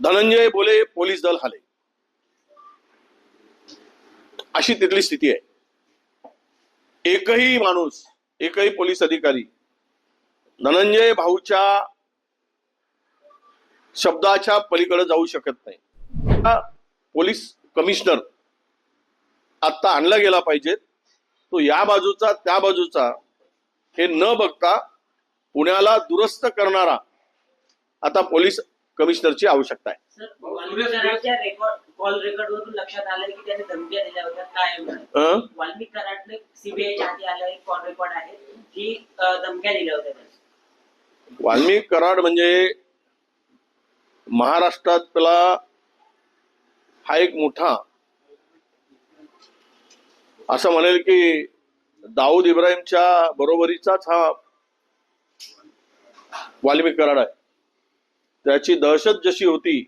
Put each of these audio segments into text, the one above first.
धनंजय बोले पोलीस दल हाले. अशी तिथली स्थिती आहे. एकही माणूस एकही पोलीस अधिकारी धनंजय भाऊच्या शब्दाच्या पलीकडे जाऊ शकत नाही. हा पोलीस कमिशनर आता आणला गेला पाहिजे. तो या बाजूचा त्या बाजूचा हे न बघता पुण्याला दुरुस्त करणारा आता पोलीस कमिशनरची आवश्यकता आहे कॉल लक्षात की त्याने धमक्या दिल्या होत्या काय अं? वाल्मिक कराडने सीबीआयच्या हाती आलं एक कॉल रेकॉर्ड आहे की अं, धमक्या दिल्या होत्या त्याने. वाल्मिक कराड म्हणजे महाराष्ट्रातला हा एक मोठा असं म्हणेल की दाऊद इब्राहिमच्या बरोबरीचाच हा वाल्मिक कराड आहे त्याची दहशत जशी होती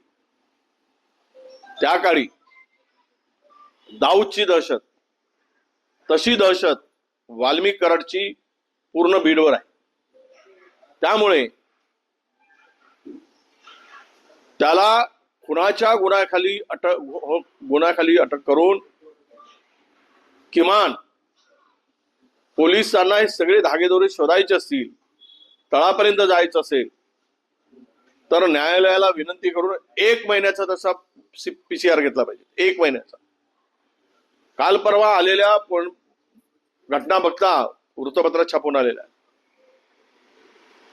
त्या काळी दाऊदची दहशत तशी दहशत वाल्मिक कराडची पूर्ण बीडवर आहे. त्यामुळे त्याला खुनाच्या गुन्ह्याखाली अटक हो, हो- गुन्ह्याखाली अटक करून किमान पोलिसांना हे सगळे धागेदोरे शोधायचे असतील तळापर्यंत जायचं असेल तर न्यायालयाला विनंती करून एक महिन्याचा तसा पीसीआर घेतला पाहिजे. एक महिन्याचा. काल परवा आलेल्या पण घटना बघता वृत्तपत्रात छापून आलेल्या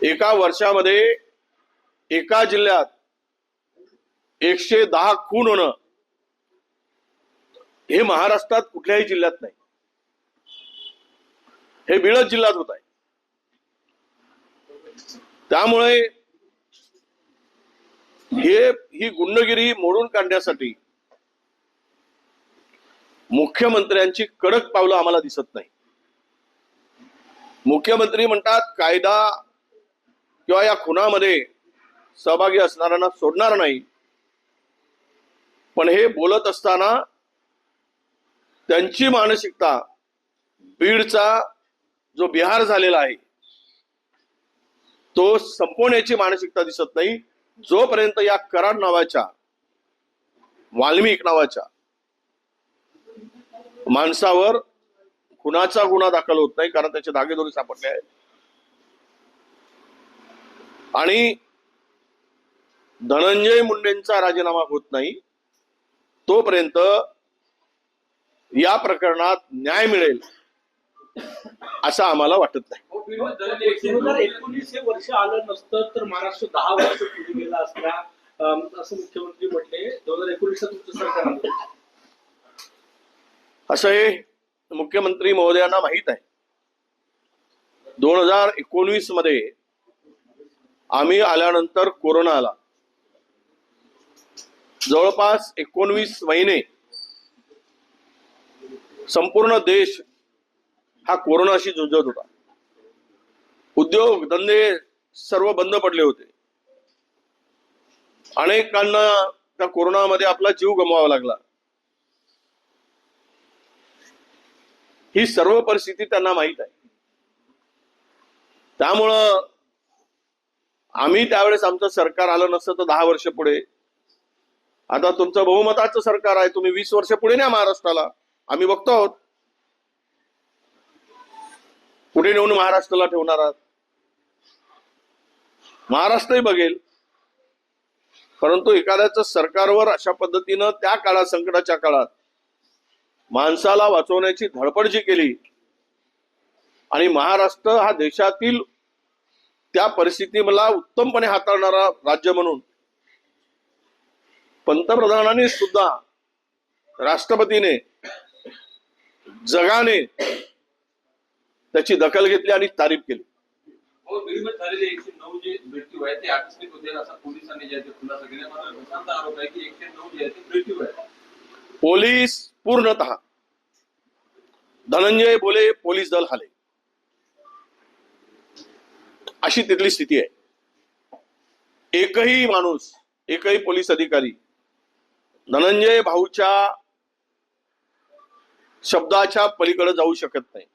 एका वर्षामध्ये एका जिल्ह्यात एकशे दहा खून होणं हे महाराष्ट्रात कुठल्याही जिल्ह्यात नाही. हे बिळत जिल्ह्यात होत आहे. त्यामुळे हे ही गुंडगिरी मोडून काढण्यासाठी मुख्यमंत्र्यांची कडक पावलं आम्हाला दिसत नाही. मुख्यमंत्री म्हणतात कायदा किंवा या खुनामध्ये सहभागी असणाऱ्यांना सोडणार नाही. पण हे बोलत असताना त्यांची मानसिकता बीडचा जो बिहार झालेला आहे तो संपवण्याची मानसिकता दिसत नाही. जोपर्यंत या कराड नावाच्या वाल्मिक नावाच्या माणसावर खुनाचा गुन्हा दाखल होत नाही कारण त्याचे धागेदोरी सापडले आहेत. आणि धनंजय मुंडेंचा राजीनामा होत नाही तोपर्यंत या प्रकरणात न्याय मिळेल. असं आम्हाला वाटत नाही. दोन. हजार एकोणीस हे वर्ष आलं नसतं तर महाराष्ट्र दहा वर्ष पुढे गेला असता. असं मुख्यमंत्री म्हटले दोन हजार एकोणीसला तुमचं सरकार असं हे मुख्यमंत्री महोदयांना माहीत आहे. दोन हजार एकोणवीसमध्ये आम्ही आल्यानंतर कोरोना आला. जवळपास एकोणवीस महिने संपूर्ण देश हा कोरोनाशी झुंजत होता. उद्योग धंदे सर्व बंद पडले होते. अनेकांना त्या कोरोनामध्ये आपला जीव गमवावा लागला. ही सर्व परिस्थिती त्यांना माहीत आहे. त्यामुळं आम्ही त्यावेळेस आमचं सरकार आलं नसतं तर दहा वर्ष पुढे. आता तुमचं बहुमताचं सरकार आहे तुम्ही वीस वर्ष पुढे न्या महाराष्ट्राला. आम्ही बघतो आहोत. पुढे नेऊन महाराष्ट्राला ठेवणार आहात. महाराष्ट्रही बघेल. परंतु एखाद्याच सरकारवर अशा पद्धतीनं त्या काळात संकटाच्या काळात माणसाला वाचवण्याची धडपड जी केली आणि महाराष्ट्र हा देशातील त्या परिस्थितीला उत्तमपणे हाताळणारा राज्य म्हणून पंतप्रधानांनी सुद्धा राष्ट्रपतीने जगाने त्याची दखल घेतली आणि तारीफ केली. हो पोलीस पूर्णतः धनंजय बोले पोलीस दल हाले. अशी तिथली स्थिती आहे. एकही माणूस एकही पोलीस अधिकारी धनंजय भाऊच्या शब्दाच्या पलीकडे जाऊ शकत नाही.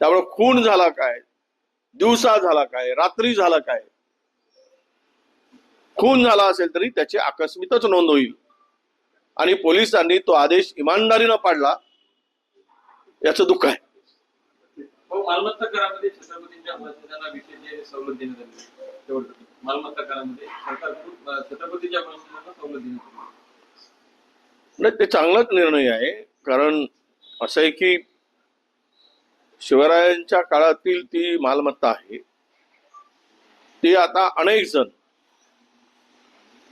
त्यामुळे खून झाला काय? दिवसा झाला काय? रात्री झाला काय? खून झाला असेल तरी त्याची आकस्मिकच नोंद होईल. आणि पोलिसांनी तो आदेश इमानदारीनं पाडला याचं दुःख आहे. हो मालमत्ता करामध्ये छत्रपतींच्या मालमत्ता करामध्ये छत्रपतीच्या सवलत देण्यात. नाही ते चांगलाच निर्णय आहे कारण असं आहे की शिवरायांच्या काळातील ती मालमत्ता आहे. ती आता अनेक जण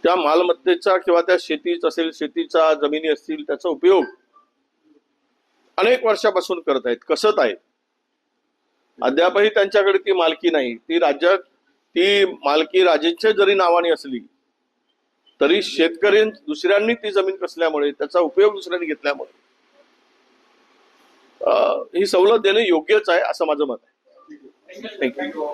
त्या मालमत्तेचा किंवा त्या शेतीच असेल शेतीचा जमिनी असतील त्याचा उपयोग अनेक वर्षापासून करत आहेत कसत आहेत. अद्यापही त्यांच्याकडे ती मालकी नाही. ती राज्यात ती मालकी राजेच्या जरी नावाने असली तरी शेतकरी दुसऱ्यांनी ती जमीन कसल्यामुळे त्याचा उपयोग दुसऱ्यांनी घेतल्यामुळे. ही सवलत देणे योग्यच आहे असं माझं मत आहे. थँक्यू